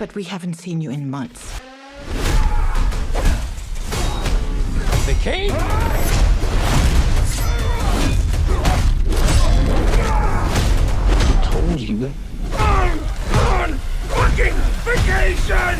but we haven't seen you in months. The king? told you. On fucking vacation!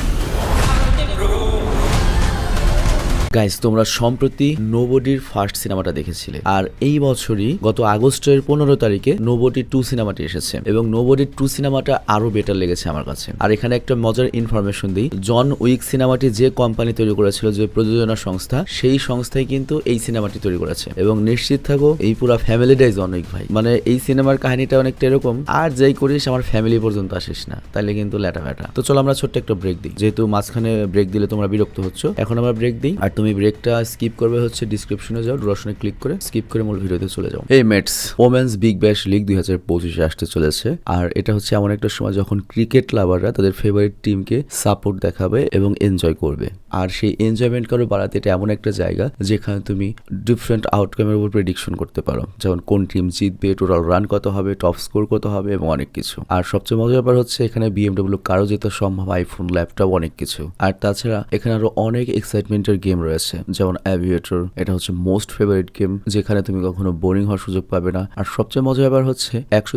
Guys তোমরা সম্প্রতি নোবডির first সিনেমাটা দেখেছিলে। আর এই বছরই গত আগস্টের পনেরো তারিখে নোবডি টু সিনেমাটি এসেছে এবং নোবডি টু সিনেমাটা আরও বেটার লেগেছে আমার কাছে। আর এখানে একটা মজার ইনফরমেশন দিই। জন উইক সিনেমাটি যে কোম্পানি তৈরি করেছিল, যে প্রযোজনা সংস্থা, সেই সংস্থাই কিন্তু এই সিনেমাটি তৈরি করেছে। এবং নিশ্চিত থাকো, এই পুরো ফ্যামিলিটাই জন উইক ভাই। মানে এই সিনেমার কাহিনীটা অনেকটা এরকম, আর যাই করিস, আমার ফ্যামিলি পর্যন্ত আসিস না। তাহলে কিন্তু ল্যাটা ব্যাটা তো চলো আমরা ছোট্ট একটা ব্রেক দিই। যেহেতু মাঝখানে ব্রেক দিলে তোমরা বিরক্ত হচ্ছ, এখন আমরা ব্রেক দিই। আর তুমি ব্রেকটা স্কিপ করবে হচ্ছে ডিসক্রিপশনে যাও ডুরাশনে ক্লিক করে স্কিপ করে মূল ভিডিওতে চলে যাও। এই মেটস ওমেন্স বিগ ব্যাশ লিগ দুই হাজার পঁচিশে আসতে চলেছে। আর এটা হচ্ছে এমন একটা সময় যখন ক্রিকেট লাভাররা তাদের ফেভারিট টিমকে সাপোর্ট দেখাবে এবং এনজয় করবে। আর সেই এনজয়মেন্ট করে বাড়াতে এটা এমন একটা জায়গা যেখানে তুমি ডিফারেন্ট আউটকামের উপর প্রেডিকশন করতে পারো। যেমন কোন টিম জিতবে টোটাল রান কত হবে টপ স্কোর কত হবে এবং অনেক কিছু। আর সবচেয়ে মজার ব্যাপার হচ্ছে এখানে বিএমডব্লিউ কারও যেতে সম্ভব আইফোন ল্যাপটপ অনেক কিছু। আর তাছাড়া এখানে আরও অনেক এক্সাইটমেন্টের গেম রয়েছে যেমন অ্যাভিয়েটর এটা হচ্ছে মোস্ট ফেভারিট গেম যেখানে তুমি কখনো বোরিং হওয়ার সুযোগ পাবে না। আর সবচেয়ে মজার ব্যাপার হচ্ছে একশো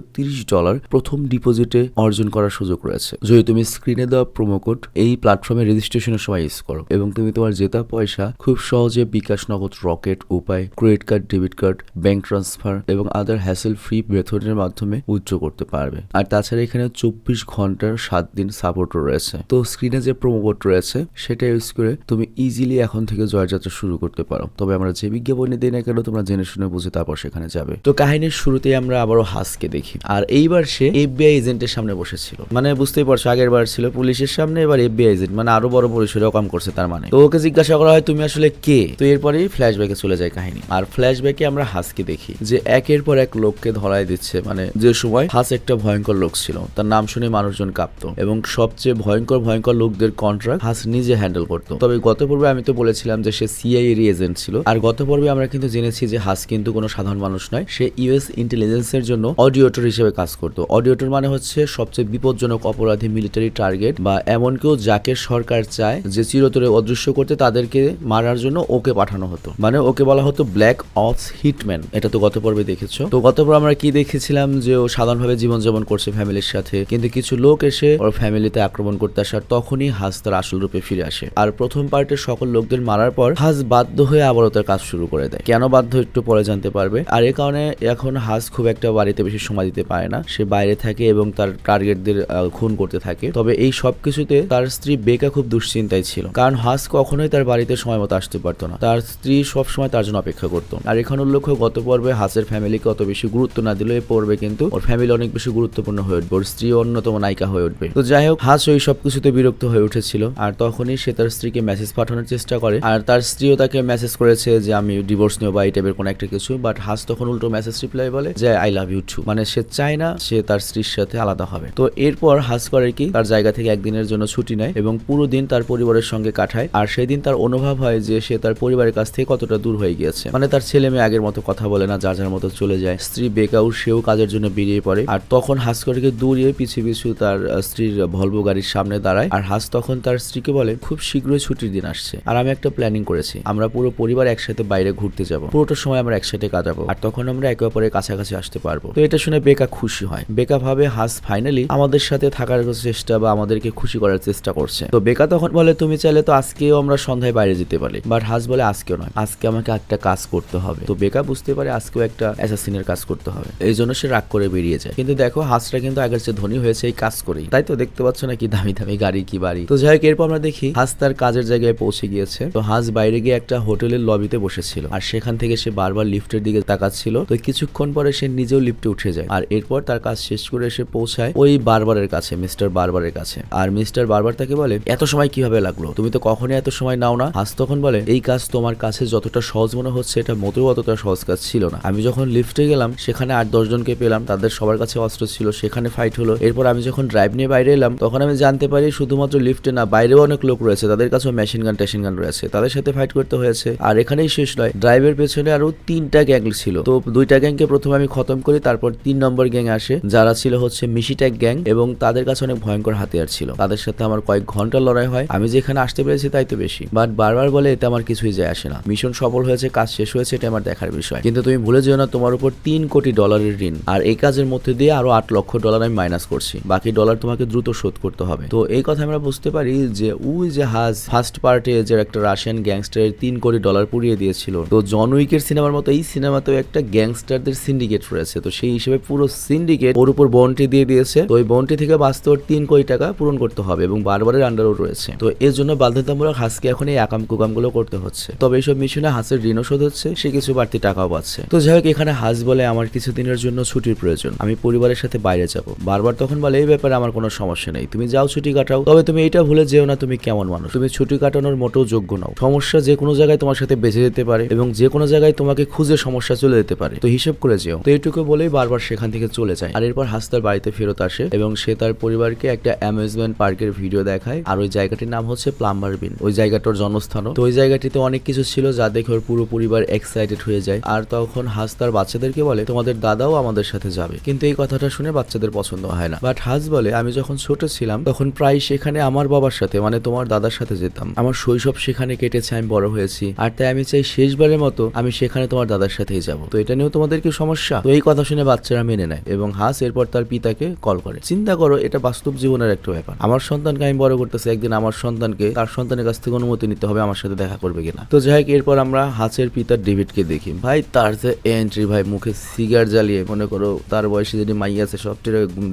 ডলার প্রথম ডিপোজিটে অর্জন করার সুযোগ রয়েছে। যদি তুমি স্ক্রিনে দেওয়া প্রোমো কোড এই প্ল্যাটফর্মে রেজিস্ট্রেশনের সময় ইউজ করো এবং তুমি তোমার জেতা পয়সা খুব সহজে bKash Nagad Rocket Upay credit card debit card bank transfer এবং আদার হ্যাসেল ফ্রি মেথডের মাধ্যমে উইথড্র করতে পারবে। আর তাছাড়া এখানে চব্বিশ ঘণ্টার সাত দিন সাপোর্টও রয়েছে। তো স্ক্রিনে যে প্রোমো কোড রয়েছে, সেটা ইউজ করে তুমি ইজিলি এখন থেকে জয়যাত্রা শুরু করতে পারো। তবে আমরা যে বিজ্ঞাপনে দিই না কেন তোমরা জেনে শুনে বুঝে তারপর সেখানে যাবে। তো কাহিনীর শুরুতেই আমরা আবারও হাসকে দেখি। আর এইবার সে এফবিআই এজেন্টের সামনে বসেছিল। মানে বুঝতেই পারছ, আগের বার ছিল পুলিশের সামনে, এবার এফবিআই এজেন্ট মানে আরও বড় পরিসরে কাম করছে তার মানে। তো ওকে জিজ্ঞাসা করা হয়, তুমি আসলে কে? তো এরপরেই ফ্ল্যাশব্যাকে চলে যায় কাহিনী। আর ফ্ল্যাশ ফ্ল্যাশব্যাকে আমরা হাসকে দেখি যে একের পর এক লোককে ধরায় দিচ্ছে। মানে যে সময় হাস একটা ভয়ঙ্কর লোক ছিল। তার নাম শুনে মানুষজন কাঁপতো। এবং সবচেয়ে ভয়ঙ্কর ভয়ঙ্কর লোকদের কন্ট্রাক্ট হাস নিজে হ্যান্ডেল করতো। তবে গত পর্বে আমি তো বলেছিলাম যে সে সিআই এর এজেন্ট ছিল। আর গত পর্বে আমরা কিন্তু জেনেছি যে হাস কিন্তু কোনো সাধারণ মানুষ নয়, সে ইউএস ইন্টেলিজেন্সের জন্য অডিওটর হিসেবে কাজ করতো। অডিওটর মানে হচ্ছে সবচেয়ে বিপজ্জনক অপরাধী মিলিটারি টার্গেট বা এমন কেউ যাকে সরকার চায় যে চিরতরে অদৃশ্য করতে তাদেরকে মারার জন্য ওকে পাঠানো হতো। মানে ওকে বলা হতো ব্ল্যাক অপস হিটম্যান এটা তো গত পর্বে দেখেছ। তো গত পর্বে আমরা কি দেখেছিলাম যে ও সাধারণভাবে জীবনযাপন করছে ফ্যামিলির সাথে, কিন্তু কিছু লোক এসে ওর ফ্যামিলিতে আক্রমণ করতে আসার তখনই হাস তার আসল রূপে ফিরে আসে। আর প্রথম পার্টের সকল লোকদের মারার পর হাস বাধ্য হয়ে আবারও তার কাজ শুরু করে দেয়। কেন বাধ্য একটু পরে জানতে পারবে? আর এ কারণে এখন হাস খুব একটা বাড়িতে বেশি সময় দিতে পারে না। সে বাইরে থাকে এবং তার টার্গেটদের খুন করতে থাকে। তবে এই সব কিছুতে তার স্ত্রী বেকা খুব দুশ্চিন্তায় ছিল। কারণ হাস কখনোই তার বাড়িতে সময় মতো আসতে পারতো না। তার স্ত্রী সব সময় তার জন্য অপেক্ষা করতো। আর এখন উল্লেখ্য গত পর্বে হাসের ফ্যামিলিকে অত বেশি গুরুত্ব না দিলে পর্বে কিন্তু ওর ফ্যামিলি অনেক বেশি গুরুত্বপূর্ণ হয়ে উঠবে। ওর স্ত্রী অন্যতম নায়িকা হয়ে উঠবে। তো যাই হোক হাস ওই সব কিছুতে বিরক্ত হয়ে উঠেছিল। আর তখনই সে তার স্ত্রীকে মেসেজ পাঠানোর চেষ্টা করে। আর তার স্ত্রীও তাকে মেসেজ করেছে যে, আমি ডিভোর্স নেব বা এই টাইপের কোনো একটা কিছু। বাট হাস তখন উল্টো মেসেজ রিপ্লাই বলে যে আই লাভ ইউ টু মানে সে চায় না সে তার স্ত্রীর সাথে আলাদা হবে। তো এরপর হাস করে কি, তার জায়গা থেকে একদিনের জন্য ছুটি নেয় এবং পুরো দিন তার পরিবারের সঙ্গে কাটায়। আর সেই দিন তার অনুভব হয় যে, সে তার পরিবারের কাছ থেকে কতটা দূর হয়ে গিয়েছে। মানে তার ছেলে মেয়ে আগের মতো কথা বলে না, যার যার মতো চলে যায়। স্ত্রী বেকাউ সেও কাজের জন্য বেরিয়ে পড়ে। আর তখন হাস করে দৌড়িয়ে পিছু পিছু তার স্ত্রীর ভলভো গাড়ির সামনে দাঁড়ায়। আর হাস তখন তার স্ত্রীকে বলে, খুব শীঘ্রই ছুটির দিন আসছে। আর আমি একটা প্ল্যানিং করেছি। আমরা পুরো পরিবার একসাথে বাইরে ঘুরতে যাব। পুরোটা সময় আমরা একসাথে কাটাবো। আর তখন আমরা একে অপরের কাছাকাছি আসতে পারব। তো এটা শুনে বেকা খুশি হয়। বেকা ভাবে হাস ফাইনালি আমাদের সাথে থাকার চেষ্টা বা আমাদেরকে খুশি করার চেষ্টা করছে। তো বেকা তখন বলে, তুমি চাইলে তো আজকেও আমরা সন্ধ্যায় বাইরে যেতে পারি। বাট হাস বলে, আজকেও নয়। আজকে আমাকে একটা কাজ করতে হবে। তো বেকা বুঝতে পারে আজকেও একটা অ্যাসাসিনের কাজ করতে হবে। এই জন্য সে রাগ করে বেরিয়ে যায়। কিন্তু দেখো, হাসটা কিন্তু আগের চেয়ে ধনী হয়েছে, এই কাজ করেই। তাই তো দেখতে পাচ্ছ না কি দামি দামি গাড়ি, কি বাড়ি? তো যাই হোক, এরপর আমরা দেখি হাস তার কাজের জায়গায় পৌঁছে গিয়েছে। তো হাস বাইরে গিয়ে একটা হোটেলের লবিতে বসেছিল। আর সেখান থেকে সে বারবার লিফটের দিকে তাকাচ্ছিল। তো কিছুক্ষণ পরে সে নিজেও লিফটে উঠে যায়। আর এরপর তার কাজ শেষ করে এসে পৌঁছায় ওই বারবারের কাছে, মিস্টার বারবারের কাছে। আর মিস্টার বারবার তাকে বলে, এত সময় কীভাবে লাগল? তুমি তো কখনোই এত সময় নাও না? হাস তখন বলে, এই কাজ তোমার কাছে যতটা সহজ মনে হচ্ছে, এটা মোটেও অতটা সহজ কাজ ছিল না। আমি যখন লিফটে গেলাম, সেখানে আট দশ জনকে পেলাম। তাদের সবার কাছে অস্ত্র ছিল, সেখানে ফাইট হলো। এরপর আমি যখন ড্রাইভ নিয়ে বাইরে এলাম, তখন আমি জানতে পারি, শুধুমাত্র লিফটে না, বাইরেও অনেক লোক রয়েছে। তাদের কাছেও মেশিন গান টেশিন গান রয়েছে। তাদের সাথে ফাইট করতে হয়েছে। আর এখানেই শেষ নয় ড্রাইভের পেছনে আরও তিনটা গ্যাং ছিল। তো দুইটা গ্যাংকে প্রথমে আমি খতম করি, তারপর তিন নম্বর গ্যাং আসে, যারা ছিল হচ্ছে মিশিট্যাক গ্যাং এবং তাদের কাছে অনেক ভয়ঙ্কর হাতিয়ার ছিল। তাদের সাথে আমার কয়েক ঘণ্টা লড়াই হয়, আমি যেখানে আসতে পেরেছি তাই তো বেশি। বাট বারবার বলে এতে আমার কিছুই যায় আসে না। মিশন সফল হয়েছে, কাজ শেষ হয়েছে, এটা আমার দেখার বিষয়। কিন্তু তুমি ভুলে যেও না, তোমার উপর তিন কোটি ডলারের ঋণ। আর এই কাজের মধ্যে দিয়ে আরও আট লক্ষ ডলার আমি মাইনাস করছি। বাকি ডলার তোমাকে দ্রুত শোধ করতে হবে। তো এই কথা আমরা বুঝতে পারি যে, উই যে হাজ ফার্স্ট পার্টে যে একটা রাশিয়ান গ্যাংস্টারের তিন কোটি ডলার পুড়িয়ে দিয়েছিল। তো জন উইকের সিনেমার মতো এই সিনেমাতেও একটা গ্যাংস্টারদের সিন্ডিকেট রয়েছে তো সেই হিসেবে পুরো সিন্ডিকেট ওর উপর বন্টি দিয়ে দিয়েছে। তো ওই বন্টি থেকে ওর তিন কোটি টাকা পূরণ করতে হবে এবং বারবারের আন্ডারও রয়েছে। তো এর জন্য বাধ্যতামূলক হাসকে এখন এই আকাম কুকামগুলো করতে হচ্ছে। তবে এইসব মিশনে হাসের ঋণও শোধ হচ্ছে, সে কিছু বাড়তি টাকাও পাচ্ছে। তো যাই হোক, এখানে হাস বলে আমার কিছু দিনের জন্য ছুটির প্রয়োজন। আমি পরিবারের সাথে বাইরে যাব। বারবার তখন বলে, এই ব্যাপারে আমার কোনো সমস্যা নেই। তুমি যাও ছুটি কাটাও। তবে তুমি এটা ভুলে যেও না তুমি কেমন মানুষ। তুমি ছুটি কাটানোর মোটেও যোগ্য নাও। সমস্যা যে কোনো জায়গায় তোমার সাথে বেঁচে যেতে পারে এবং যে কোনো জায়গায় তোমাকে খুঁজে সমস্যা চলে যেতে পারে। তো হিসেব করে যেও। তো এইটুকু বলেই বারবার সেখান থেকে চলে যায়। আর এরপর হাস তার বাড়িতে ফেরত আসে এবং সে তার পরিবারকে একটা অ্যামিউজমেন্ট পার্কের ভিডিও দেখায়। আর ওই জায়গাটির নাম হচ্ছে প্লাম্বার বিন। ওই জায়গাটার জন্মস্থানও। তো ওই জায়গাটিতে অনেক কিছু ছিল যা দেখে ওর পুরো পরিবার এক্সাইটেড হয়ে যায়। আর তখন হাস তার বাচ্চাদেরকে বলে, তোমাদের দাদাও আমাদের সাথে যাবে। কিন্তু এই কথাটা শুনে বাচ্চাদের পছন্দ হয় না। বাট হাস বলে, আমি যখন ছোট ছিলাম, তখন প্রায় সেখানে আমার বাবার সাথে মানে তোমার দাদার সাথে যেতাম। আমার শৈশব সেখানে কেটেছে, আমি বড় হয়েছি। আর তাই আমি চাই শেষবারের মতো আমি সেখানে তোমার দাদার সাথেই যাব। তো এটা নিয়েও তোমাদের কি সমস্যা? তো এই কথা শুনে বাচ্চারা মেনে নেয় এবং হাস এরপর তার পিতাকে কল করে। চিন্তা করো, এটা বাস্তব জীবনের একটা ব্যাপার। আমার সন্তানকে আমি বড় করতেছি, একদিন আমার সন্তানকে তার সন্তানের কাছ থেকে অনুমতি নিতে হবে আমার সাথে দেখা করবে কিনা। তো যাই হোক, এরপর আমরা হাসের পিতার ডেভিডকে দেখি। ভাই, তার যে এন্ট্রি ভাই, মুখে সিগার জ্বালিয়ে, মনে করো তার বয়সে যদি মাই আছে, সব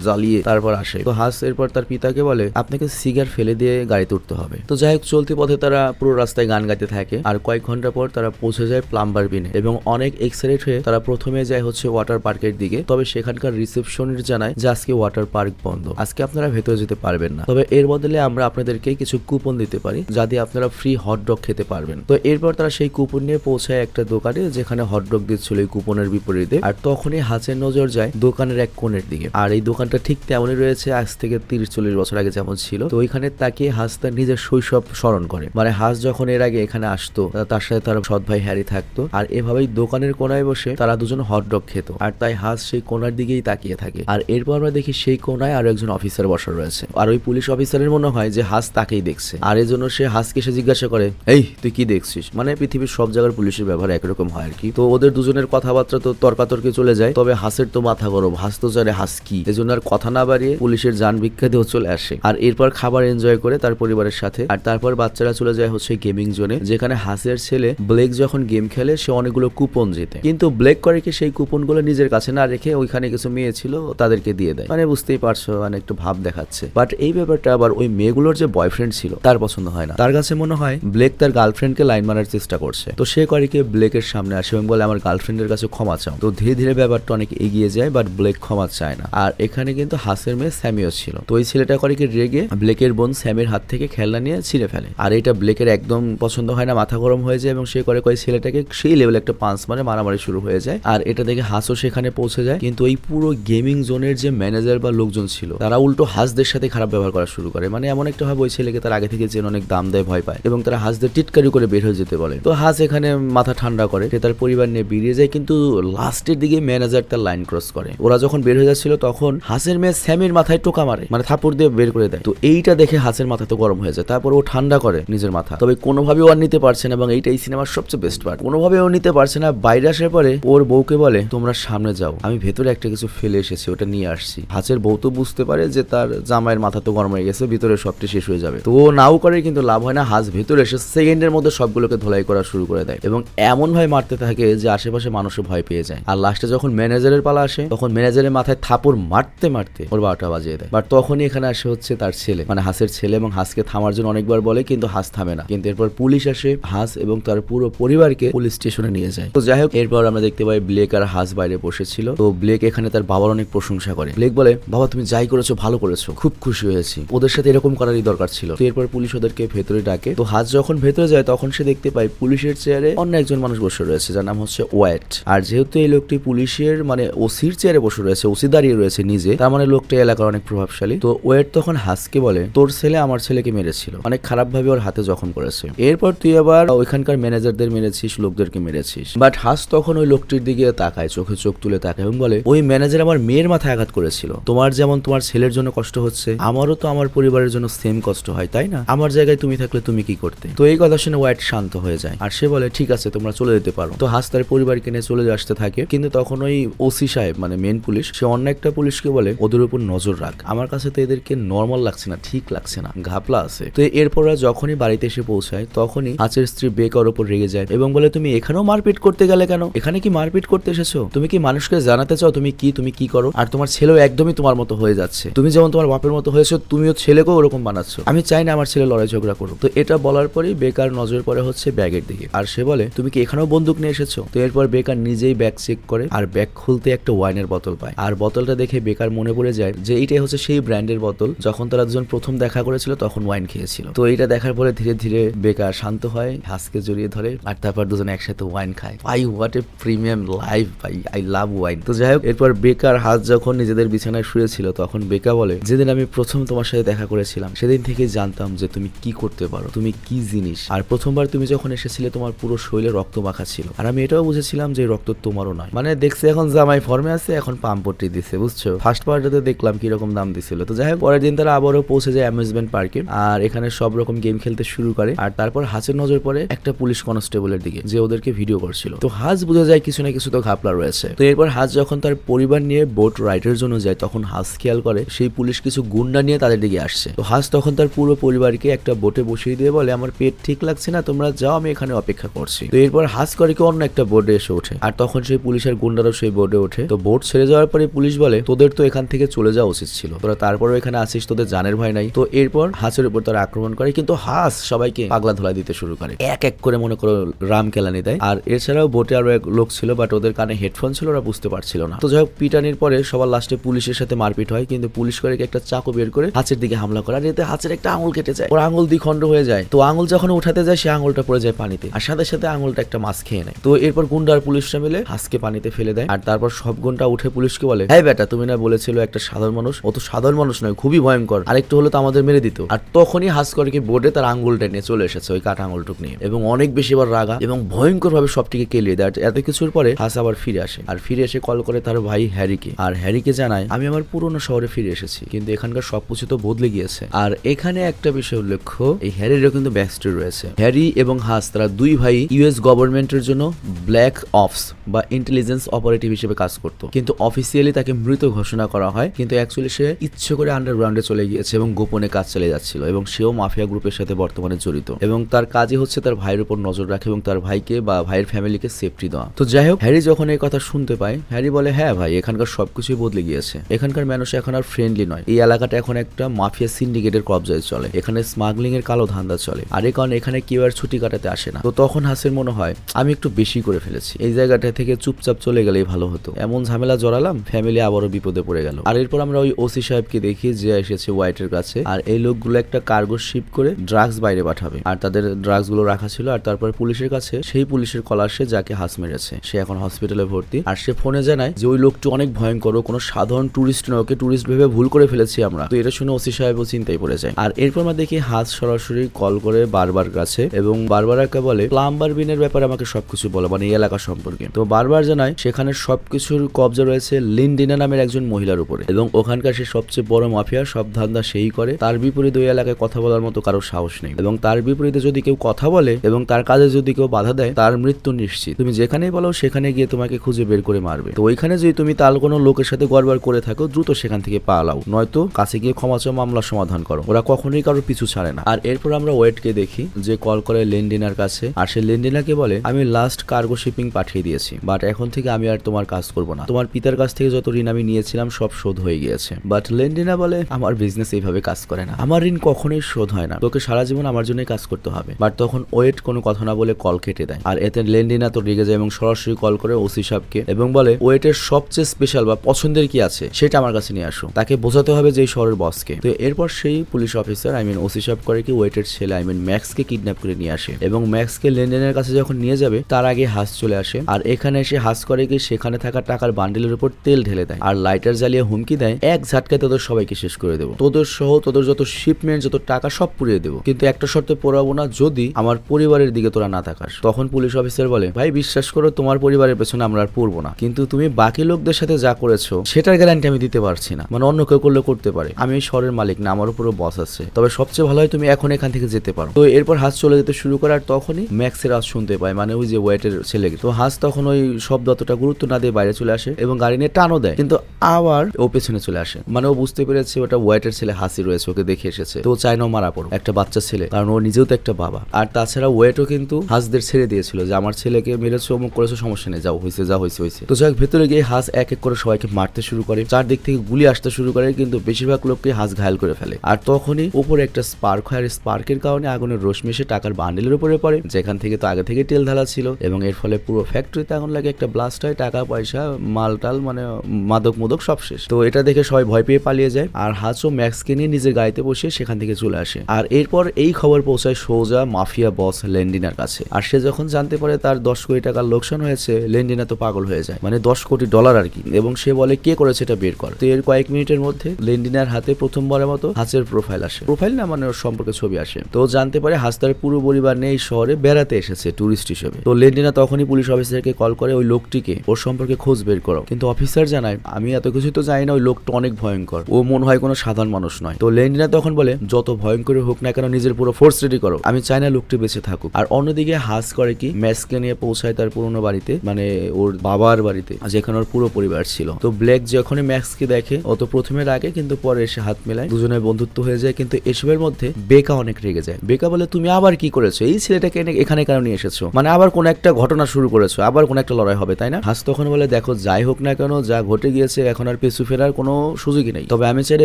জ্বালিয়ে তারপর আসে। তো হাস এরপর তার পিতাকে বলে, আপনাকে সিগার ফেলে দিয়ে গাড়িতে উঠতে হবে। তো যাই হোক, চলতি পথে তারা পুরো রাস্তায় গান গাইতে থাকে। আর কয়েক ঘণ্টা পর তারা পৌঁছে যায় প্লাম্বার বিনে এবং অনেক এক্সাইটেড হয়ে তারা প্রথমে যায় হচ্ছে ওয়াটার পার্কের দিকে। তবে সেখানকার রিসেপশনের জানায় যে আজকে ওয়াটার পার্ক বন্ধ। আজকে আপনারা ভেতরে যেতে পারবেন না। তবে এর বদলে আমরা আপনাদেরকে কিছু কুপন দিতে পারি, যা দিয়ে আপনারা ফ্রি হটডগ খেতে পারবেন। তো এরপর তারা সেই কুপন নিয়ে পৌঁছায় একটা দোকানে, যেখানে হটডগ দিচ্ছিল এই কুপনের বিপরীতে। আর তখনই হাতের নজর যায় দোকানের এক কোণের দিকে। আর এই দোকানটা ঠিক তেমনই রয়েছে, আজ থেকে তিরিশ চল্লিশ বছর আগে যেমন ছিল। তো ওইখানে তাকে হাস তার নিজের শৈশব স্মরণ করে। মানে হাস যখন এর আগে এখানে আসতো তার সাথে তার সৎ ভাই হ্যারি থাকতো, আর এভাবেই দোকানের কোনায় বসে তারা দুজন হটডগ খেত। আর তাই হাস সেই কোনার দিকেই তাকিয়ে থাকে। আর এরপর আমরা দেখি সেই কোনায় আরও একজন অফিসার বসা রয়েছে। আর ওই পুলিশ অফিসারের মনে হয় যে হাস তাকেই দেখছে। আর এই জন্য সে হাসকে সে জিজ্ঞাসা করে, এই, তুই কি দেখছিস? মানে পৃথিবীর সব জায়গার পুলিশের ব্যবহার একরকম হয় আর কি। তো ওদের দুজনের কথাবার্তা তো তর্কাতর্কি চলে যায়। তবে হাসের তো মাথা গরম। হাস তো জানে হাস কি। এজন্য আর কথা না বাড়িয়ে পুলিশের যান বিখ্যাতেও চলে আসে। আর এরপর খাবার এনজয় করে তার পরিবারের সাথে। আর তারপর বাচ্চারা চলে যায় হচ্ছে গেমিং জোনে যেখানে হাসের ছেলে ব্লেক যখন গেম খেলে, সে অনেকগুলো কুপন জেতে। কিন্তু ব্লেক করে কি সেই কুপনগুলো নিজের কাছে না রেখে ওইখানে কিছু মেয়ে ছিল, তাদেরকে দিয়ে দেয়। মানে বুঝতেই পারছ মানে একটু ভাব দেখাচ্ছে। বাট এই ব্যাপারটা আবার ওই মেয়েগুলোর যে বয়ফ্রেন্ড ছিল, তার পছন্দ হয় না। তার কাছে মনে হয়, ব্লেক তার গার্লফ্রেন্ডকে লাইন মারার চেষ্টা করছে। তো সে করে কি ব্লেকের সামনে আসে, এবং বলে, আমার গার্লফ্রেন্ডের কাছে ক্ষমা চাও। তো ধীরে ধীরে ব্যাপারটা অনেক এগিয়ে যায় বাট ব্লেক ক্ষমা চায় না। আর এখানে কিন্তু হাসের মেয়ে স্যামিও ছিল। তো ওই ছেলেটা করে কি রেগে ব্লেকের বোন স্যামের হাত থেকে খেলনা নিয়ে ছিঁড়ে ফেলে। আর এটা ব্লেকের একদম পছন্দ হয় না, মাথা গরম হয়ে যায় এবং সে করে কয় ছেলেটাকে সেই লেভেল একটা পাঁচ মানে মারামারি শুরু হয়ে যায়। আর এটা দেখে হাসও সেখানে পৌঁছে যায়। কিন্তু এই পুরো গেমিং জোনের যে ম্যানেজার বা লোকজন ছিল, তারা উল্টো হাসদের সাথে খারাপ ব্যবহার করা শুরু করে। মানে এমন একটা ভাবে ওই ছেলেকে তার আগে থেকে যেন অনেক দাম দেয়, ভয় পায় এবং তারা হাসদের টিটকারি করে বের হয়ে যেতে বলে। তো হাস এখানে মাথা ঠান্ডা করে, সে তার পরিবার নিয়ে বেরিয়ে যায়, কিন্তু লাস্টের দিকে ম্যানেজার তার লাইন ক্রস করে। ওরা যখন বের হয়ে যাচ্ছিল, তখন হাসের মেয়ে স্যামের মাথায় টোকা মারে মানে থাপড় দিয়ে বের করে দেয়। তো এইটা দেখে হাসের মাথা তো গরম হয়ে যায়, তারপর ও ঠান্ডা করে নিজের মাথা। তবে কোনোভাবে আর নিতে পারছে না, এবং এইটা এই সিনেমার সবচেয়ে বেস্ট পার্ট কোনোভাবে ও নিতে পারছে না, বাইরে আসার পরে ওর বউকে বলে, তোমরা সামনে যাও, আমি ভেতরে একটা কিছু ফেলে এসেছি, ওটা নিয়ে আসছি। হাঁচের বউ তো বুঝতে পারে যে তার জামাইয়ের মাথা তো গরম হয়ে গেছে, ভিতরে সবটি শেষ হয়ে যাবে। তো ও নাও করে, কিন্তু লাভ হয় না, হাস ভেতরে এসে সেকেন্ডের মধ্যে সবগুলোকে ধোলাই করা শুরু করে দেয়, এবং এমন ভাবে মারতে থাকে যে আশেপাশে মানুষও ভয় পেয়ে যায়। আর লাস্টে যখন ম্যানেজারের পালা আসে, তখন ম্যানেজারের মাথায় থাপড় মারতে মারতে ওর বারোটা বাজিয়ে দেয়। বাট তখনই এখানে আসে হচ্ছে তার ছেলে মানে হাসের ছেলে, এবং হাসকে থামার জন্য অনেকবার বলে, কিন্তু হাস থামে না। কিন্তু পুলিশ আসে, হাস এবং তার পুরো পরিবারকে পুলিশ স্টেশনে নিয়ে যায়। তো যাই হোক, এরপর আমরা দেখতে পাই ব্লেক আর হাস বাইরে বসেছিল। তো ব্লেক এখানে তার বাবার অনেক প্রশংসা করে। ব্লেক বলে, বাবা, তুমি যাই করেছ, ভালো করেছ। খুব খুশি হয়েছি। ওদের সাথে এরকম করারই দরকার ছিল। তো এরপর পুলিশ ওদেরকে ভেতরে ডাকে। তো হাস যখন ভেতরে যায়, তখন সে দেখতে পায় পুলিশের চেয়ারে অন্য একজন মানুষ বসে রয়েছে, যার নাম হচ্ছে ওয়াইট। আর যেহেতু এই লোকটি পুলিশের মানে ওসির চেয়ারে বসে রয়েছে, ওসি দাঁড়িয়ে রয়েছে নিজে, তার মানে লোকটা এলাকার অনেক প্রভাবশালী। তো ওয়েট তখন হাসকে বলে, তোর ছেলে আমার ছেলেকে মেরেছিল। অনেক খারাপ ভাবে ওর হাতে জখম করেছে। এরপর তুই আবার ওইখানকার ম্যানেজারদের মেরেছিস, লোকদেরকে মেরেছিস। বাট হাস তখন ওই লোকটির দিকে তাকায়, চোখে চোখ তুলে তাকায় এবং বলে, ওই ম্যানেজার আমার মেয়ের মাথায় আঘাত করেছিল। তোমার যেমন তোমার ছেলের জন্য কষ্ট হচ্ছে, আমারও তো আমার পরিবারের জন্য সেম কষ্ট হয়, তাই না? আমার জায়গায় তুমি থাকলে তুমি কি করতে? তো এই কথা শুনে হোয়াইট শান্ত হয়ে যায়। আর সে বলে, ঠিক আছে, তোমরা চলে যেতে পারো। তো হাস তার পরিবারকে নিয়ে চলে আসতে থাকে। কিন্তু তখন ওই ওসি সাহেব মানে মেন পুলিশ, সে অন্য একটা পুলিশকে বলে, ওদের উপর নজর রাখ। আমার কাছে তো এদেরকে নর্মাল লাগছে না, ঠিক লাগছে না, ঘাপলা আছে। তো এরপর যখনই বাড়িতে এসে পৌঁছায় তখনই হাঁচের স্ত্রী বেকার ওপর রেগে যায় এবং বলে, তুমি এখানেও মারপিট করতে গেলে কেন? এখানে কি মারপিট করতে এসেছ? তুমি কি মানুষকে জানাতে চাও? তুমি কি? তুমি কি করো? আর তোমার ছেলেও একদমই তোমার মতো হয়ে যাচ্ছে। তুমি যেমন তোমার বাপের মতো হয়েছো, তুমিও ছেলেকেও ওরকম বানাচ্ছ। আমি চাই না আমার ছেলে লড়াই ঝগড়া করুক। তো এটা বলার পরেই বেকার নজর পড়ে হচ্ছে ব্যাগের দিকে। আর সে বলে, তুমি কি এখানেও বন্দুক নিয়ে এসেছ? তো এরপর বেকার নিজেই ব্যাগ চেক করে আর ব্যাগ খুলতে একটা ওয়াইনের বোতল পায়। আর বোতলটা দেখে বেকার মনে পড়ে যায় যে এইটাই হচ্ছে সেই ব্র্যান্ডের বোতল। যখন তারা দুজন প্রথম দেখা করেছিল, তখন ওয়াইন খেয়েছিল। তো এটা দেখার পরে ধীরে ধীরে বেকার শান্ত হয়, হাসকে জড়িয়ে ধরে, আর তারপর দুজন একসাথে ওয়াইন খায়। ভাই হোয়াট এ প্রিমিয়াম লাইফ ভাই আই লাভ ওয়াইন তো যাই হোক, এরপর বেকার হাত যখন নিজেদের বিছানায় শুয়েছিল, তখন বেকা বলে, যেদিন আমি প্রথম তোমার সাথে দেখা করেছিলাম, সেদিন থেকে জানতাম যে তুমি কি করতে পারো, তুমি কি জিনিস। আর প্রথমবার তুমি যখন এসেছিলে, তোমার পুরো শরীরে রক্ত মাখা ছিল। আর আমি এটাও বুঝেছিলাম যে রক্ত তোমারও নয়। মানে দেখছি এখন জামাই ফর্মে আছে, এখন পাম্পটি দিছে, বুঝছ? ফার্স্ট পার্টে দেখলাম কীরকম দাম দিছিল। তো যাই হোক, পরের দিন তারা আবারও পৌঁছে যায় অ্যামিউজমেন্ট পার্কে আর এখানে সব রকম গেম খেলতে শুরু করে। আর তারপর হাসের নজর পড়ে একটা পুলিশ কনস্টেবলের দিকে, যে ওদেরকে ভিডিও করছিল। তো হাজ বোঝা যায় কিছু না কিছু তো ঘাপলা রয়েছে। তো এরপর হাজ যখন তার পরিবার নিয়ে বোট রাইডের জন্য যায়, তখন হাজ খেয়াল করে সেই পুলিশ কিছু গুন্ডা নিয়ে তাদের দিকে আসছে। তো হাজ তখন তার পুরো পরিবারকে একটা বোটে বসিয়ে দিয়ে বলে, আমার পেট ঠিক লাগছে না, তোমরা যাও, আমি এখানে অপেক্ষা করছি। তো এরপর হাজ করে কি অন্য একটা বোর্ডে এসে ওঠে। আর তখন সেই পুলিশের গুন্ডারও সেই বোর্ডে ওঠে। তো বোট ছেড়ে যাওয়ার পরে পুলিশ বলে, তোদের তো এখান থেকে চলে যাওয়া উচিত ছিল। তোরা তারপরেও এখানে আসিস তোদের জানের ভয় নাই। তো এরপর হাসের উপর তারা আক্রমণ করে, কিন্তু হাঁস সবাইকে পাগলা ধোলা দিতে শুরু করে। এক এক করে মনে করো রাম কেলানি দেয়। আর এছাড়াও বোটে আরও এক লোক ছিল বাট ওদের কানে হেডফোন ছিল, ওরা বুঝতে পারছিল না। তো যাই হোক, পিটানির পরে সবার লাস্টে পুলিশের সাথে মারপিট হয়, কিন্তু পুলিশ করে একটা চাকু বের করে হাঁচের দিকে হামলা করে। আর এতে হাঁচের একটা আঙুল কেটে যায়। ওর আঙুল দ্বিখণ্ড হয়ে যায়। তো আঙুল যখন উঠাতে যায়, সে আঙুলটা পড়ে যায় পানিতে। আর সাথে সাথে আঙুলটা একটা মাছ খেয়ে নেয়। তো এরপর গুন্ডা আর পুলিশরা মিলে হাঁসকে পানিতে ফেলে দেয়। আর তারপর সব গুন্ডা উঠে পুলিশকে বলে হ্যাঁ বেটা, তুমি না বলেছিল একটা সাধারণ মানুষ? অত সাধারণ মানুষ নয়, খুবই ভয়ঙ্কর। আরেকটু হলে তো আমাদের মেরে দিত। আর তখনই হাস করে কি বোর্ডে তার আঙুলটা নিয়ে চলে এসেছে। ওই কাটা আঙুলটুক নিয়ে। এবং অনেক বেশি এবার রাগা এবং ভয়ঙ্কর ভাবে সবটিকে কেলিয়ে দেয়। এত কিছুর পরে হাস আবার ফিরে আসে। আর ফিরে এসে কল করে তার ভাই হ্যারিকে। আর হ্যারিকে জানায়, আমি আমার পুরনো শহরে ফিরে এসেছি, কিন্তু এখানকার সবকিছু তো বদলে গিয়েছে। আর এখানে একটা বিষয় উল্লেখ্য, এই হ্যারিরও কিন্তু ব্যাকস্টোরি রয়েছে। হ্যারি এবং হাস, তারা দুই ভাই ইউএস গভর্নমেন্টের জন্য ব্ল্যাক অফস বা ইন্টেলিজেন্স অপারেটিভ হিসেবে কাজ করতো। কিন্তু অফিসিয়ালি তাকে মৃত ঘোষণা করা হয়, কিন্তু অ্যাকচুয়ালি সে ইচ্ছে করে আন্ডারগ্রাউন্ডে চলে গিয়েছে এবং গোপনে কাজ চালিয়ে যাচ্ছিল এবং সেও মাফিয়া গ্রুপের সাথে বর্তমানে জড়িত। এবং তার কাজই হচ্ছে তার ভাইয়ের উপর নজর রাখে এবং তার ভাইকে বা ভাইয়ের ফ্যামিলিকে সেফটি দেওয়া। তো যাই হোক, হ্যারি যখন এই কথা শুনতে পায়, হ্যারি বলে হ্যাঁ ভাই, এখানকার সবকিছুই বদলে গিয়েছে। এখানকার মানুষ এখন আর ফ্রেন্ডলি নয়। এই এলাকাটা এখন একটা মাফিয়া সিন্ডিকেটের কবজায় চলে। এখানে স্মাগলিং এর কালো ধান্দা চলে। আর এই কারণে এখানে কেউ আর ছুটি কাটাতে আসে না। তো তখন হাসের মনে হয়, আমি একটু বেশি করে ফেলেছি। এই জায়গাটা থেকে চুপচাপ চলে গেলেই ভালো হতো। এমন ঝামেলা জড়ালাম ফ্যামিলি আবারও বিপদে পড়ে গেল। আর এরপর আমরা ওই ওসি সাহেবকে দেখি যে এসেছে হোয়াইটের কাছে, আর এই লোকগুলো একটা কার্গো শিপ করে ড্রাগস বাইরে পাঠাবে। আর তাদের ড্রাগসগুলো রাখা ছিল, আর তারপর পুলিশের কাছে সেই পুলিশের কলার সে যাকে হাস মেরেছে, সে এখন হসপিটালে ভর্তি। আর সে ফোনে জানায় যে ওই লোকটি অনেক ভয়ঙ্কর, ও কোনো সাধারণ টুরিস্ট নয়, ওকে টুরিস্ট ভেবে ভুল করে ফেলেছি আমরা। তো এটা শুনে ওসি সাহেবও চিন্তায় পড়ে যায়। আর এরপর আমরা দেখি হাস সরাসরি কল করে বারবার কাছে এবং বারবার একা বলে প্লাম্বার বিনের ব্যাপারে আমাকে সবকিছু বলে মানে এই এলাকা সম্পর্কে। তো বারবার জানায়, সেখানে সবকিছুর কবজা রয়েছে লিনডিনা নামের একজন মহিলার উপরে এবং ওখানকার সে সবচেয়ে বড় মাফিয়া, সব ধান্দা সেই করে। তার বিপরীত ওই এলাকায় কথা বলার মতো কারও সাহস নেই এবং তার বিপরীতে যদি কেউ কথা বলে এবং তার কাজে যদি কেউ বাধা দেয়, তার মৃত্যু নিশ্চিত। তুমি যেখানেই বলো, সেখানে গিয়ে তোমাকে খুঁজে বের করে মারবে। তো ওইখানে যদি তুমি তার কোনো লোকের সাথে গড়বড় করে থাকো, দ্রুত সেখান থেকে পালাও নয়তো কাছে গিয়ে ক্ষমা চাও মামলা সমাধান করো। ওরা কখনোই কারও পিছু ছাড়ে না। আর এরপর আমরা ওয়েটকে দেখি, যে কল করে লেনডিনার কাছে। আর সে লেনডিনাকে বলে, আমি লাস্ট কার্গো শিপিং পাঠিয়ে দিয়েছি। বাট এখন থেকে আমি আর তোমার কাজ করব না। তোমার পিতার কাছ থেকে যত ঋণ আমি নিয়েছিলাম, সব শোধ হয়ে গিয়েছে। বাট লেনডিনা বলে, আমার বিজনেস এইভাবে কাজ করে না। আমার ঋণ কখনোই শোধ হয় না। তোকে সারা জীবন আমার জন্যই কাজ করতে হবে। বাট তখন ওয়েট কোনো কথা না বলে কল কেটে দেয়। আর এতে লেনডিনা তো রেগে যায় এবং সরাসরি কল করে ওসি সাহেবকে এবং বলে, ওয়েটের সবচেয়ে স্পেশাল বা পছন্দের কি আছে? সেটা আমার কাছে নিয়ে আসো। তাকে বোঝাতে হবে যে শহরের বসকে তো এরপর সেই police officer I mean OC সাহেব করে কি ওয়েটের ছেলে আই মিন ম্যাক্সকে কিডন্যাপ করে নিয়ে আসে এবং ম্যাক্সকে লেনদেনের কাছে যখন নিয়ে যাবে, তার আগে হাস চলে আসে। আর এখানে এসে হাস করে কি সেখানে থাকা টাকার বান্ডেলের উপর তেল ঢেলে দেয়। আর লাইটার জ্বালিয়ে হুমকি দেয়, এক ঝাটকায় তোদের সবাইকে শেষ করে দেবো। তোদের সহ তোদের যত শিপমেন্ট যত টাকা সব পুড়িয়ে দেবো। কিন্তু একটা শর্তে পরে করাবো না যদি আমার পরিবারের দিকে তোরা না থাকাস তখন পুলিশ অফিসার বলে, ভাই, বিশ্বাস করো, তোমার পরিবারের পেছনে আমরা আর পড়ব না। কিন্তু তুমি বাকি লোকদের সাথে যা করেছ, সেটার গ্যারান্টি আমি দিতে পারছি না। মানে অন্য কেউ করলে করতে পারে। আমি শহরের মালিক না, আমার উপরও বস আছে। তবে সবচেয়ে ভালো হয় তুমি এখন এখান থেকে যেতে পারো। তো এরপর হাস চলে যেতে শুরু করে, আর তখনই ম্যাক্সের আওয়াজ শুনতে পায় মানে ওই যে ওয়েটের ছেলে তো হাস তখন ওই শব্দ অতটা গুরুত্ব না দিয়ে বাইরে চলে আসে এবং গাড়ি নিয়ে টানও দেয়। কিন্তু আবার ও পেছনে চলে আসে। মানে ও বুঝতে পেরেছে ওটা ওয়েটের ছেলে হাসি রয়েছে, ওকে দেখে এসেছে। তো চায় না মারা পড়ো একটা বাচ্চা ছেলে, কারণ ও নিজেও তো একটা বাবা। আর তাছাড়া ওয়েটও কিন্তু হাসদের ছেড়ে দিয়েছিল যে আমার ছেলেকে মেরেছে, অমুক করেছে, সমস্যা নেই, যাও হয়েছে যা হয়েছে হয়েছে তো যাই ভেতরে গিয়ে হাস এক এক করে সবাইকে মারতে শুরু করে, চারদিক থেকে গুলি আসতে শুরু করে, কিন্তু বেশিরভাগ লোককে হাস ঘায়ল করে ফেলে। আর তখনই উপরে একটা স্পার্ক হয়, আর স্পার্কের কারণে আগুনের রশ্মি এসে টাকার বান্ডেলের উপরে পড়ে, যেখান থেকে তো আগে থেকে তেল ঢালা ছিল, এবং এর ফলে পুরো ফ্যাক্টরিতে আগুন লাগে, একটা ব্লাস্ট হয়, টাকা, পয়সা মাল টাল মানে মাদক মোদক সব শেষ। তো এটা দেখে সবাই ভয় পেয়ে পালিয়ে যায়, আর হাসও ম্যাক্সকে নিয়ে নিজের গাড়িতে বসে সেখান থেকে চলে আসে। আর এরপর এই খবর পৌঁছায় সোজা মাফিয়া বস লেন্ডিনার কাছে। আর সে যখন জানতে পারে তার দশ কোটি টাকার লোকসান হয়েছে, লেন্ডিনা তো পাগল হয়ে যায়। মানে দশ কোটি ডলার আর কি। এবং সে বলে, কে করেছে এটা বের কর? তো এর কয়েক মিনিটের মধ্যে লেন্ডিনার হাতে প্রথমবারের মতো হাসের প্রোফাইল আসে। প্রোফাইল না মানে ওর সম্পর্কে ছবি আসে। তো জানতে পারে হাস তার পুরো পরিবার নেই, শহরে বেড়াতে এসেছে টুরিস্ট হিসেবে। তো লেন্ডিনা তখনই পুলিশ অফিসারকে কল করে, ওই লোকটিকে, ওর সম্পর্কে খোঁজ বের করো। কিন্তু অফিসার জানায়, আমি এত কিছু তো জানি না, ওই লোকটা অনেক ভয়ঙ্কর। ও মনে হয় কোনো সাধারণ মানুষ নয়। তো লেন্ডিনা তখন বলে, যত ভয়ঙ্কর হোক না কেন, নিজের পুরো ফোর্স রেডি করো। আমি চাই না লোকটি বেঁচে থাকুক। আর অন্যদিকে হাস করে কি? ম্যাসকে নিয়ে পৌঁছায় তার পুরনো বাড়িতে মানে ওর বাবার বাড়িতে, যেখানে ওর পুরো পরিবার ছিল। তো ব্ল্যাক যখনই ম্যাক্সকে দেখে অত প্রথমে রাগে, কিন্তু পরে এসে হাত মেলায়। দুজনের বন্ধুত্ব হয়ে যায়, কিন্তু এসবের মধ্যে বেকা অনেক রেগে যায়। বেকা বলে, তুমি আবার কি করেছ? এই ছেলেটাকে এখানে কেন নিয়ে এসেছ? মানে আবার কোন একটা ঘটনা শুরু করেছ? আবার কোন একটা লড়াই হবে, তাই না? হাস তখন বলে, দেখো, যাই হোক না কেন, যা ঘটে গিয়েছে, এখন আর পেছু ফেরার কোনো সুযোগই নেই। তবে আমি চাই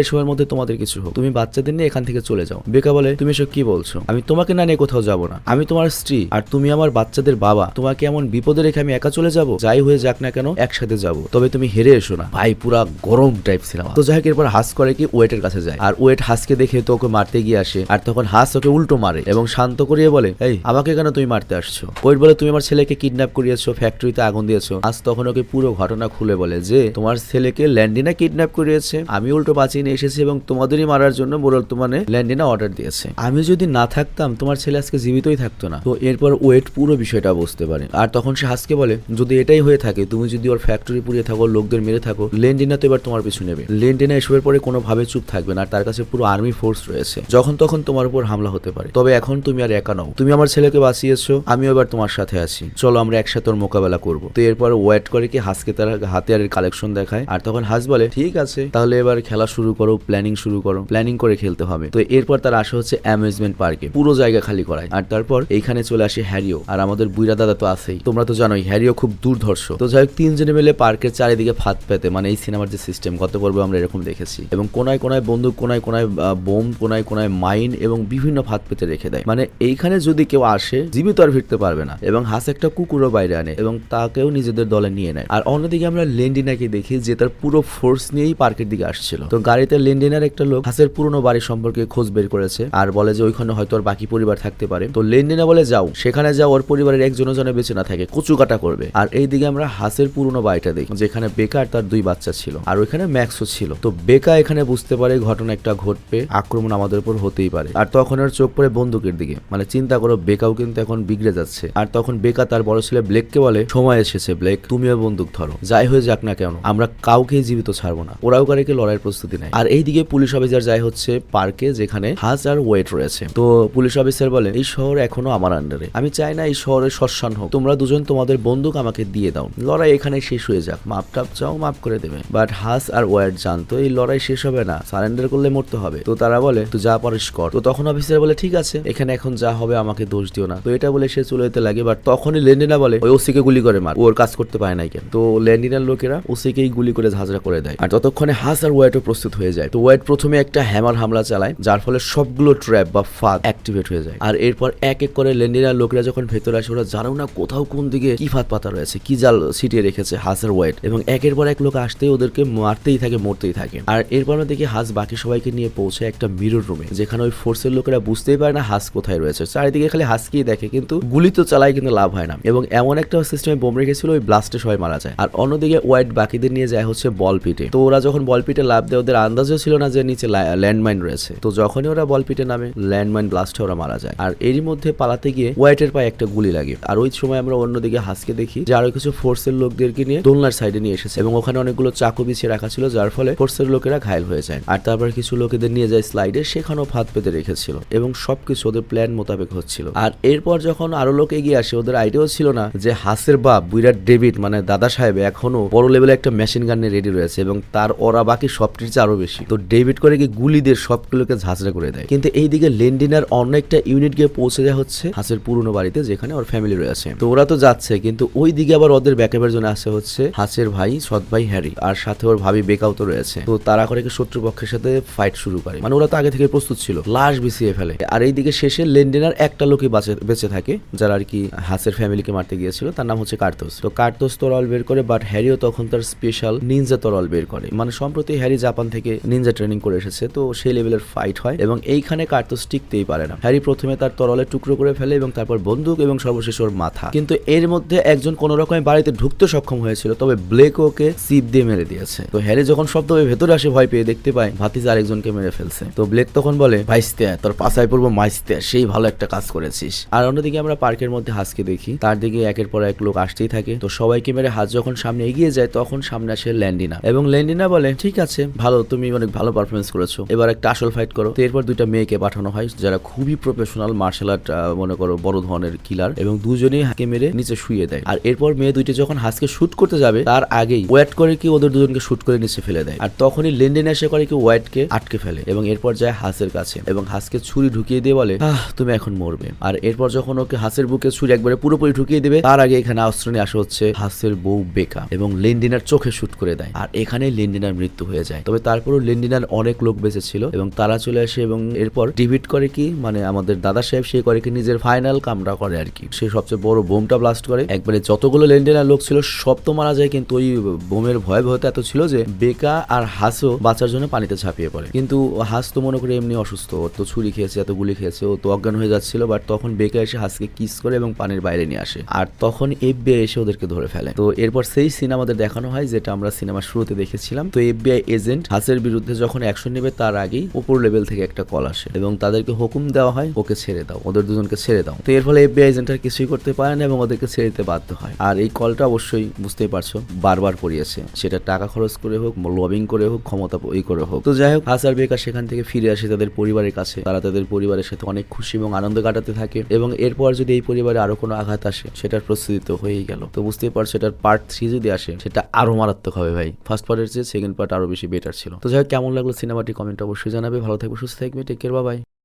এসবের মধ্যে তোমাদের কিছু হোক। তুমি বাচ্চাদের নিয়ে এখান থেকে চলে যাও। বেকা বলে, তুমি এসব কি বলছো? আমি তোমাকে না নিয়ে কোথাও যাব না। আমি তোমার স্ত্রী, আর তুমি আমার বাচ্চাদের বাবা। তোমাকে এমন বিপদে রেখে আমি একা চলে যাব, যাই হয়ে যাক না কেন, একসাথে যাব। তবে তুমি হেরে এসো না। ভাই, পুরা গরম টাইপ ছিলাম তো যাই এরপর হাস করে কি ওয়েটের কাছে যায়। আর ওয়েট হাসকে দেখে তো ওকে মারতে গিয়ে আসে, আর তখন হাস ওকে উল্টো মারে এবং শান্ত করিয়ে বলে, এই, আমাকে কেন তুমি মারতে আসছো? ওয়েট বলে, তুমি আমার ছেলেকে কিডন্যাপ করিয়েছো ফ্যাক্টরিতে আগুন দিয়েছ। আজ তখন ওকে পুরো ঘটনা খুলে বলে যে, তোমার ছেলেকে ল্যান্ডিনা কিডন্যাপ করিয়েছে। আমি উল্টো বাঁচিয়ে নিয়ে এসেছি এবং তোমাদেরই মারার জন্য বর্তমানে ল্যান্ডিনা অর্ডার দিয়েছে। আমি যদি না থাকতাম তোমার ছেলে আজকে জীবিতই থাকতো না। তো এরপর ওয়েট পুরো বিষয়টা বুঝতে পারে আর তখন সে হাসকে বলে, যদি এটাই হয়ে থাকে, তুমি যদি ওর ফ্যাক্টরি পুড়িয়ে থাকো লোকদের মেরে থাকো লেন্ডিনা তো এবার তোমার পিছু নেবে। লেন্ডিনা এসবের পরে কোনোভাবে চুপ থাকবে না, আর তার কাছে পুরো আর্মি ফোর্স রয়েছে। যখন তখন তোমার উপর হামলা হতে পারে। তবে এখন তুমি আর একা নও। তুমি আমার ছেলেকে বাঁচিয়েছো, আমিও এবার তোমার সাথে আছি। চলো আমরা একসাথে ওর মোকাবেলা করব। তো এরপর ওয়েট করে কি হাসকে তার হাতিয়ারের কালেকশন দেখায়। আর তখন হাস বলে, ঠিক আছে, তাহলে এবার খেলা শুরু করো প্ল্যানিং শুরু করো। প্ল্যানিং করে খেলতে হবে। তো এরপর তার আসা হচ্ছে অ্যামিউজমেন্ট পার্কে পুরো জায়গা খালি করায়। আর তারপর এইখানে চলে আসে হ্যারিও। আর আমাদের বুইরা দাদা তো আছেই। তোমরা তো জানোই, হ্যারিও খুব দুর্ধর্ষ। তো যাই হোক, তিনজনে মিলে পার্কের চারিদিকে ফাঁদ পেতে মানে এই সিনেমার যে সিস্টেম গত পর্বে আমরা এরকম দেখেছি। এবং কোনায় কোনায় বন্দুক, কোনায় কোনায় বোম, কোনায় কোনায় মাইন এবং বিভিন্ন ফাঁদ পেতে রেখে দেয়। মানে এইখানে যদি কেউ আসে, জীবিত আর ফিরতে পারবে না। এবং হাস একটা কুকুরও বাইরে আনে এবং তাকেও নিজেদের দলে নিয়ে নেয়। আর অন্যদিকে আমরা লেন্ডিনাকে দেখি যে তার পুরো ফোর্স নিয়েই পার্কের দিকে আসছিল। তো গাড়িতে লেন্ডিনার একটা লোক হাসের পুরনো বাড়ি সম্পর্কে খোঁজ বের করেছে। আর বলে যে ওইখানে হয়তো ওর বাকি পরিবার থাকতে পারে। তো লেন্ডিনা বলে যাও, সেখানে যাও, ওর পরিবারের একজনও যেন বেঁচে না থাকে কচু কাটা করবে। আর এইদিকে আমরা হাসের পুরনো বাড়িটা দেখি, যেখানে বেকা আর তার দুই বাচ্চা ছিল, আর ওইখানে ম্যাক্সও ছিল। তো বেকা এখানে বুঝতে পারে ঘটনা একটা ঘটবে, আক্রমণ আমাদের উপর হতেই পারে। আর তখন ওর চোখ পড়ে বন্দুকের দিকে মানে চিন্তা করো, বেকাও কিন্তু এখন বিগড়ে যাচ্ছে। আর তখন বেকা তার বড় ছেলে ব্লেককে বলে, সময় এসেছে ব্লেক, তুমিও বন্দুক ধরো, যাই হয়ে যাক না কেন, আমরা কাউকেই জীবিত ছাড়বো না, ওরাও কারেকে লড়াইয়ের প্রস্তুতি নেয়। আর এইদিকে পুলিশ অফিসার যায় হচ্ছে পার্কে, যেখানে হাজ আর ওয়েট রয়েছে। তো পুলিশ অফিসার বলে, এই শহর এখনও আমার আন্ডারে। আমি চাই না এই শহরের শ্মশান হোক। তোমরা দুজন তোমাদের বন্দুক আমাকে দিয়ে দাও। লড়াই এখানে শেষ হয়ে যাক। মাপ টাপ চাও, মাপ করে দেবে। বাট হাস আর ওয়েট জানতো এই লড়াই শেষ হবে না। সারেন্ডার করলে মরতে হবে। তো তারা বলে, তুই যা পারিস কর। তো তখন অফিসার বলে, ঠিক আছে। এখানে এখন যা হবে আমাকে দোষ দিও না। তো এটা বলে সে চলে যেতে লাগে। বাট তখনই লেন্ডিনা বলে, ওই ওসিকে গুলি করে মার। ওর কাজ করতে পারে নাই কেন? তো ল্যান্ডিনার লোকেরা ওসিকেই গুলি করে ঝাঁঝরা করে দেয়। আর ততক্ষণে হাস আর ওয়েটও প্রস্তুত হয়ে যায়। তো ওয়েট প্রথমে একটা হ্যামার হামলা চালায়, যার ফলে সবগুলো ট্র্যাপ বা ফাঁদ অ্যাক্টিভেট হয়ে যায়। আর এরপর এক এক করে লেন্ডিনার লোকেরা যখন ভেতরে আসে, ওরা জানো না কোথাও কোন দিকে কি ফাঁদ পাতা রয়েছে, কি জাল ছিটিয়ে রেখেছে, হাস আর ওয়েট। এবং একের পর এক লোক আসতেই ওদেরকে মারতেই থাকে, মরতেই থাকে। আর এরপর আমরা দেখি হাস বাকি সবাইকে নিয়ে পৌঁছে একটা মিরর রুমে যেখানে ওই ফোর্সের লোকেরা বুঝতেই পারে না হাস কোথায় রয়েছে। চারিদিকে খালি হাসকেই দেখে, কিন্তু গুলি তো চালাই কিন্তু লাভ হয় না। এবং এমন একটা সিস্টেমে বোম রেখেছিল, ওই ব্লাস্টে সবাই মারা যায়। আর অন্যদিকে ওয়াইট বাকিদের নিয়ে যায় হচ্ছে বল পিটে তো ওরা যখন বল পিটে লাভ দেয়, ওদের আন্দাজও ছিল না যে নিচে ল্যান্ডমাইন রয়েছে। তো যখনই ওরা বল পিটে নামে ল্যান্ডমাইন ব্লাস্ট ওরা মারা যায়। আর এরই মধ্যে পালাতে গিয়ে হোয়াইটের পায়ে একটা গুলি লাগে। আর ওই সময় আমরা অন্যদিকে হাসকে দেখি, যে আরও কিছু ফোর্সের লোকদেরকে নিয়ে দোলনার সাইডে নিয়ে এসেছে। এবং ওখানে অনেকগুলো চাকু বিছিয়ে রাখা ছিল, যার ফলে ফোর্সের লোকেরা ঘায়ল হয়ে যায়। আর তারপর কিছু লোকেদের নিয়ে যায় স্লাইডে, সেখানেও ফাঁদ পেতে রেখেছিল। এবং সবকিছু ওদের প্ল্যান মোতাবেক হচ্ছিল। আর এরপর যখন আরও লোক এগিয়ে আসে, ওদের আইডিয়াও ছিল না যে হাসের বাপ, বিরাট ডেভিড মানে দাদা সাহেব এখনও বড় লেভেলে একটা মেশিন গান নিয়ে রেডি রয়েছে এবং তার ওরা বাকি সবটির চেয়ে আরও বেশি। তো ডেভিড করে গিয়ে গুলি দিয়ে সবগুলোকে ঝাঁঝরা করে দেয়। কিন্তু এইদিকে লেন্ডিনার অন্য একটা ইউনিট গিয়ে পৌঁছে দেওয়া হচ্ছে হাসের পুরনো বাড়িতে যেখানে ওর ফ্যামিলি রয়েছে। তো ওরা তো যাচ্ছে, কিন্তু ওই দিকে আবার ওদের ব্যাকআপের জন্য আসে হচ্ছে হাসের ভাই সৎ ভাই হ্যারি, আর সাথে ওর ভাবি বেকাও তো রয়েছে। তো তারা করে কি শত্রুপক্ষের সাথে ফাইট শুরু করে। মানে ওরা তো আগে থেকে প্রস্তুত ছিল, লাশ বিছিয়ে ফেলে। আর এইদিকে শেষে লেন্ডিনার একটা লোকই বাঁচে, বেঁচে থাকে, যারা আর কি হাসের ফ্যামিলিকে মারতে গিয়েছিল, তার নাম হচ্ছে কার্তোস তো কার্তোস তরল বের করে বাট হ্যারিও তখন তার স্পেশাল নিনজা তরল বের করে। মানে সম্প্রতি হ্যারি জাপান থেকে নিনজা ট্রেনিং করে এসেছে, তো সেই লেভেলের ফাইট হয়, এবং এইখানে কার্তোস টিকতেই পারে না। হ্যারি প্রথমে তার তরলে টুকরো করে ফেলে এবং তারপর বন্দুক এবং সর্বশেষ ওর মাথা। কিন্তু এর মধ্যে একজন কোন রকমের বাড়িতে ঢুকতে সক্ষম হয়েছিল, তবে ব্লেক ওকে সিপ দিয়ে মেরে দিয়েছে। তো হ্যারি যখন শব্দ ভেতরে আসে ভয় পেয়ে দেখতে পায়, ভাতিজা আরেকজনকে মেরে ফেলছে। তো ব্লেক তখন বলে, ভাইস্তে, তোর পাশায় পড়ব মাইস্তে, সেই ভালো একটা কাজ করেছিস। আর অন্যদিকে আমরা পার্কের মধ্যে হাসকে দেখি। তার দিকে একের পর এক লোক আসতেই থাকে। তো সবাইকে মেরে হাত যখন সামনে এগিয়ে যায়, তখন সামনে আসে ল্যান্ডিনা। এবং ল্যান্ডিনা বলে, ঠিক আছে, ভালো, তুমি অনেক ভালো পারফরমেন্স করেছ। এবার একটা আসল ফাইট করো। তো এরপর দুইটা মেয়েকে পাঠানো হয়, যারা খুবই প্রফেশনাল মার্শাল আর্ট মনে করো, বড় ধরনের কিলার এবং দুজনেই হাঁকে মেরে নিচে শুয়ে দেয়। আর এরপর মেয়ে দুইটি যখন হাসকে শুট করতে যাবে, তার আগেই ওয়েট করে কি ওদের দুজনকে শুট করে নিচে ফেলে দেয়। আর তখনই লেনদেন এসে করে কি ওয়েটকে আটকে ফেলে এবং এরপর যায় হাসের কাছে এবং হাসকে ছুরি ঢুকিয়ে দিয়ে বলে তুমি এখন মরবে। আর এরপর যখন ওকে হাসের বুকে ছুরি একবারে পুরোপুরি ঢুকিয়ে দেবে, তার আগে এখানে অস্ত্র নিয়ে আসা হচ্ছে হাসের বউ বেকা এবং লেন্ডিনার চোখে শুট করে দেয়। আর এখানে লেন্ডিনার মৃত্যু হয়ে যায়। তবে তারপরও লেন্ডিনার অনেক লোক বেঁচে ছিল এবং তারা চলে আসে এবং এরপর ডিভিড করে কি মানে আমাদের দাদা সাহেব সে করে কি নিজের ফাইনাল কামরা করে আর কি। সে সবচেয়ে বড় বোমটা ব্লাস্ট করে। একবারে যতগুলো লেন্ডিনার লোক ছিল, সব তো মারা যায় কিন্তু ওই বোমের ভয়াবহতা এত ছিল যে বেকা আর হাসও বাঁচার জন্য পানিতে ঝাঁপিয়ে পড়ে। কিন্তু হাস তো মনে করে এমনি অসুস্থ, ওর তো ছুরি খেয়েছে, এত গুলি খেয়েছে, ও তো অজ্ঞান হয়ে যাচ্ছিল বাট তখন বেকা এসে হাসকে কিস করে এবং পানির বাইরে নিয়ে আসে। আর তখন এফবিআই এসে ওদেরকে ধরে ফেলে। তো এরপর সেই সিন আমাদের দেখানো হয়, যেটা আমরা সিনেমার শুরুতে দেখেছিলাম। তো এফবিআই এজেন্ট হাসের বিরুদ্ধে যখন অ্যাকশন নেবে, তার আগেই উপর লেভেল থেকে একটা কল আসে এবং তাদেরকে হুকুম দেওয়া হয়, ওকে ছেড়ে দাও, ওদের দুজনকে ছেড়ে দাও। তো এর ফলে এফবিআই এজেন্ট আর কিছুই করতে পারে না এবং ওদেরকে ছেড়ে দিতে বাধ্য হয়। আর এই কলটা অবশ্যই বুঝতেই পারছ, বারবার পড়িয়েছে সেটা টাকা খরচ করে হোক লবিং করে হোক, ক্ষমতা ই করে হোক। তো যাই হোক, হাসার বেকার সেখান থেকে ফিরে আসে তাদের পরিবারের কাছে। তারা তাদের পরিবারের সাথে অনেক খুশি এবং আনন্দ কাটাতে থাকে এবং এরপর যদি এই পরিবারে আরও কোনো আঘাত আসে, সেটার প্রস্তুতি তো হয়েই গেল। তো বুঝতেই পারছ, এটার পার্ট থ্রি যদি আসে, সেটা আরও মারাত্মক হবে ভাই। ফার্স্ট পার্টের চেয়ে সেকেন্ড পার্ট আরও বেশি বেটার ছিল। তো যাই হোক, কেমন লাগল সিনেমাটি কমেন্ট অবশ্যই জানাবে। ভালো থাকবে, সুস্থ থাকবে। Take care bye